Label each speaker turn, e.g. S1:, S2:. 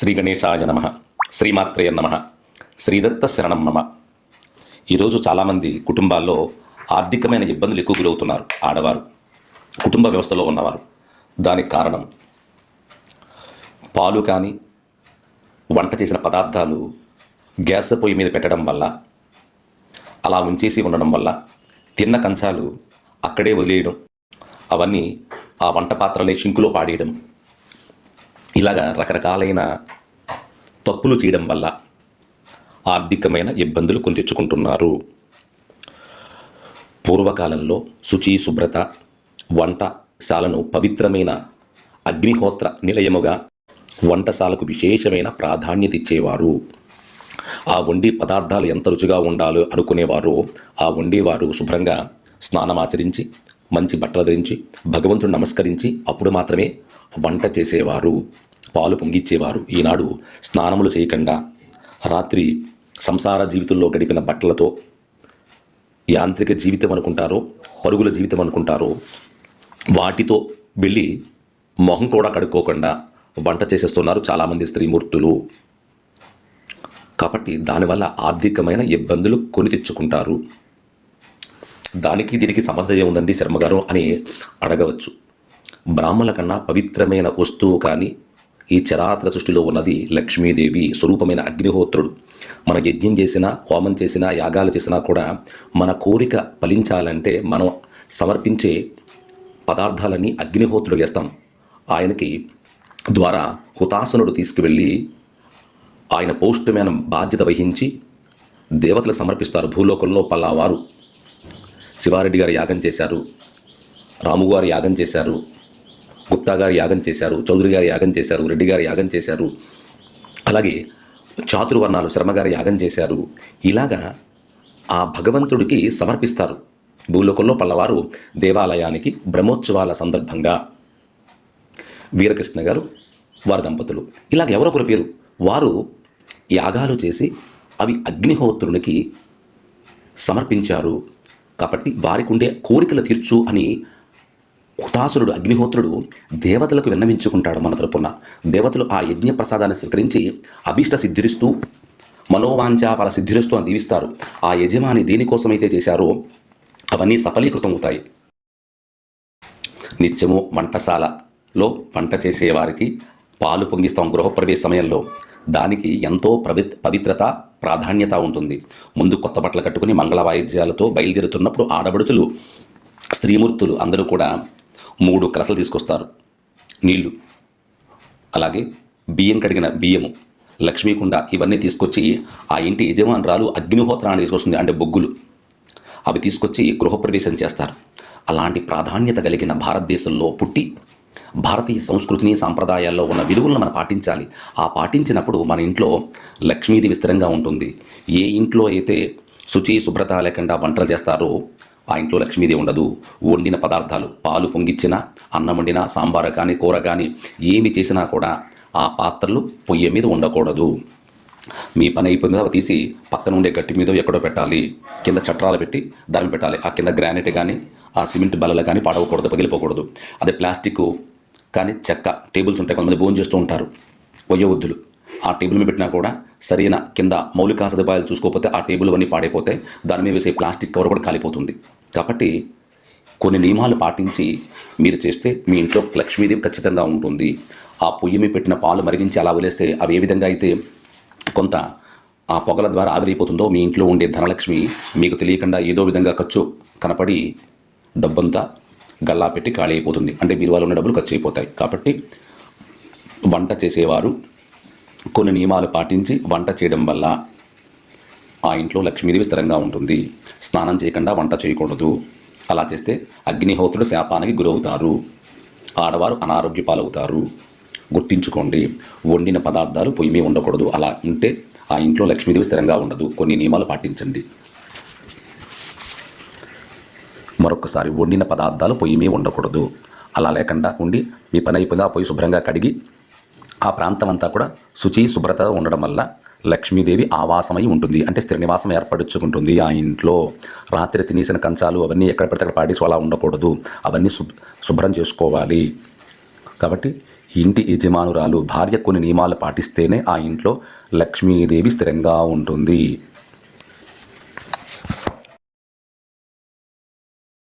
S1: శ్రీ గణేశాయ నమ. శ్రీమాత్రేయ నమ. శ్రీదత్త శరణం నమ. ఈరోజు చాలామంది కుటుంబాల్లో ఆర్థికమైన ఇబ్బందులు ఎక్కువ గురవుతున్నారు ఆడవారు. కుటుంబ వ్యవస్థలో ఉన్నవారు. దానికి కారణం పాలు కానీ వంట చేసిన పదార్థాలు గ్యాస్ పొయ్యి మీద పెట్టడం వల్ల అలా ఉంచేసి ఉండడం వల్ల తిన్న కంచాలు అక్కడే వదిలేయడం అవన్నీ ఆ వంట పాత్రలే షింకులో పాడేయడం ఇలాగా రకరకాలైన తప్పులు చేయడం వల్ల ఆర్థికమైన ఇబ్బందులు కొని తెచ్చుకుంటున్నారు. పూర్వకాలంలో శుచి శుభ్రత వంటశాలను పవిత్రమైన అగ్నిహోత్ర నిలయముగా వంటశాలకు విశేషమైన ప్రాధాన్యత ఇచ్చేవారు. ఆ వండి పదార్థాలు ఎంత రుచిగా ఉండాలో అనుకునేవారు. ఆ వండేవారు శుభ్రంగా స్నానమాచరించి మంచి బట్టలు ధరించి భగవంతుడు నమస్కరించి అప్పుడు మాత్రమే వంట చేసేవారు. పాలు పొంగిచ్చేవారు. ఈనాడు స్నానములు చేయకుండా రాత్రి సంసార జీవితంలో గడిపిన బట్టలతో యాంత్రిక జీవితం అనుకుంటారో పరుగుల జీవితం అనుకుంటారో వాటితో వెళ్ళి మొహం కూడా కడుక్కోకుండా వంట చేసేస్తున్నారు చాలామంది స్త్రీమూర్తులు. కాబట్టి దానివల్ల ఆర్థికమైన ఇబ్బందులు కొని తెచ్చుకుంటారు. దానికి దీనికి సంబంధం ఏముందండి శర్మగారు అని అడగవచ్చు. బ్రాహ్మణుల కన్నా పవిత్రమైన వస్తువు కానీ ఈ చరాచర సృష్టిలో ఉన్నది లక్ష్మీదేవి స్వరూపమైన అగ్నిహోత్రుడు. మన యజ్ఞం చేసినా హోమం చేసినా యాగాలు చేసినా కూడా మన కోరిక ఫలించాలంటే మనం సమర్పించే పదార్థాలన్నీ అగ్నిహోత్రుడు చేస్తాం. ఆయనకి ద్వారా హుతాసనుడు తీసుకువెళ్ళి ఆయన పౌష్టమైన బాధ్యత వహించి దేవతలు సమర్పిస్తారు. భూలోకంలో పలావారు శివారెడ్డి గారు యాగం చేశారు రాము గారు యాగం చేశారు గుప్తా గారు యాగం చేశారు చౌదరి గారు యాగం చేశారు రెడ్డి గారు యాగం చేశారు. అలాగే చాతుర్వర్ణాలు శర్మగారు యాగం చేశారు. ఇలాగా ఆ భగవంతుడికి సమర్పిస్తారు. భూలోకంలో పల్లవారు దేవాలయానికి బ్రహ్మోత్సవాల సందర్భంగా. వీరకృష్ణ గారు వారి దంపతులు. ఇలాగ ఎవరొకరు పేరు. వారు యాగాలు చేసి అవి అగ్నిహోత్రునికి సమర్పించారు. కాబట్టి వారికి ఉండే కోరికలు తీర్చు అని హుతాసురుడు అగ్నిహోత్రుడు దేవతలకు విన్నవించుకుంటాడు మన తరపున. దేవతలు ఆ యజ్ఞ ప్రసాదాన్ని స్వీకరించి అభిష్ట సిద్ధిరిస్తూ మనోవాంఛ వాళ్ళ సిద్ధిరిస్తూ అని దీవిస్తారు. ఆ యజమాని దేనికోసమైతే చేశారో అవన్నీ సఫలీకృతం అవుతాయి నిత్యము వంటశాలలో వంట చేసేవారికి పాలు పొంగిస్తాం గృహప్రవేశ సమయంలో. దానికి ఎంతో ప్రవి పవిత్రత ప్రాధాన్యత ఉంటుంది. ముందు కొత్త బట్టలు కట్టుకుని మంగళ వాయిద్యాలతో బయలుదేరుతున్నప్పుడు ఆడబడుచులు స్త్రీమూర్తులు అందరూ కూడా మూడు కలసలు తీసుకొస్తారు. నీళ్ళు. అలాగే బియ్యం కడిగిన బియ్యము లక్ష్మీకుండ ఇవన్నీ తీసుకొచ్చి ఆ ఇంటి యజమానురాలు అగ్నిహోత్రాన్ని తీసుకొస్తుంది అంటే బొగ్గులు. అవి తీసుకొచ్చి గృహప్రవేశం చేస్తారు. అలాంటి ప్రాధాన్యత కలిగిన భారతదేశంలో పుట్టి భారతీయ సంస్కృతిని సాంప్రదాయాల్లో ఉన్న విలువలను మనం పాటించాలి. ఆ పాటించినప్పుడు మన ఇంట్లో లక్ష్మీది విస్తరంగా ఉంటుంది. ఏ ఇంట్లో అయితే శుచి శుభ్రత లేకుండా వంటలు చేస్తారో ఆ ఇంట్లో లక్ష్మీదేవి ఉండదు. వండిన పదార్థాలు పాలు పొంగిచ్చినా అన్నం వండినా సాంబార్ కానీ కూర కానీ ఏమి చేసినా కూడా ఆ పాత్రలు పొయ్యి మీద ఉండకూడదు. మీ పని అయిపోయిన తర్వాత తీసి పక్కన ఉండే గట్టి మీద ఎక్కడో పెట్టాలి. కింద చట్రాలు పెట్టి దాన్ని పెట్టాలి. ఆ కింద గ్రానైట్ కానీ ఆ సిమెంట్ బల్లలు కానీ పాడవకూడదు పగిలిపోకూడదు. అదే ప్లాస్టిక్ కానీ చెక్క టేబుల్స్ ఉంటాయి కొంతమంది భోజనం చేస్తూ ఉంటారు. వయోవృద్ధులు ఆ టేబుల్ మీద పెట్టినా కూడా సరైన కింద మౌలిక సదుపాయాలు చూసుకోకపోతే ఆ టేబుల్ అన్నీ పాడైపోతే దాని మీద వేసే ప్లాస్టిక్ కవర్ కూడా కాలిపోతుంది. కాబట్టి కొన్ని నియమాలు పాటించి మీరు చేస్తే మీ ఇంట్లో లక్ష్మీదేవి ఖచ్చితంగా ఉంటుంది. ఆ పొయ్యి మీ పెట్టిన పాలు మరిగించి అలా వదిలేస్తే అవి ఏ విధంగా అయితే కొంత ఆ పొగల ద్వారా ఆవిరైపోతుందో మీ ఇంట్లో ఉండే ధనలక్ష్మి మీకు తెలియకుండా ఏదో విధంగా ఖర్చు కనపడి డబ్బంతా గల్లా పెట్టి ఖాళీ అయిపోతుంది. అంటే మీరు వాళ్ళు ఉన్న డబ్బులు ఖర్చు అయిపోతాయి. కాబట్టి వంట చేసేవారు కొన్ని నియమాలు పాటించి వంట చేయడం వల్ల ఆ ఇంట్లో లక్ష్మీదేవి స్థిరంగా ఉంటుంది. స్నానం చేయకుండా వంట చేయకూడదు. అలా చేస్తే అగ్నిహోత్రుడు శాపానికి గురవుతారు. ఆడవారు అనారోగ్య పాలవుతారు. గుర్తించుకోండి వండిన పదార్థాలు పొయ్యి మీద ఉండకూడదు. అలా ఉంటే ఆ ఇంట్లో లక్ష్మీదేవి స్థిరంగా ఉండదు. కొన్ని నియమాలు పాటించండి. మరొకసారి వండిన పదార్థాలు పొయ్యి మీద ఉండకూడదు. అలా లేకుండా ఉండి మీ పని అయిపోయిందా? ఆ పొయ్యి శుభ్రంగా కడిగి ఆ ప్రాంతం అంతా కూడా శుచి శుభ్రత ఉండడం వల్ల లక్ష్మీదేవి ఆవాసమై ఉంటుంది. అంటే స్థిర నివాసం ఏర్పరచుకుంటుంది ఆ ఇంట్లో రాత్రి తినేసిన కంచాలు అవన్నీ ఎక్కడ పడితే అక్కడ పాడేసి అలా ఉండకూడదు. అవన్నీ శుభ్ శుభ్రం చేసుకోవాలి. కాబట్టి ఇంటి యజమానురాలు భార్య కొన్ని నియమాలు పాటిస్తేనే ఆ ఇంట్లో లక్ష్మీదేవి స్థిరంగా ఉంటుంది.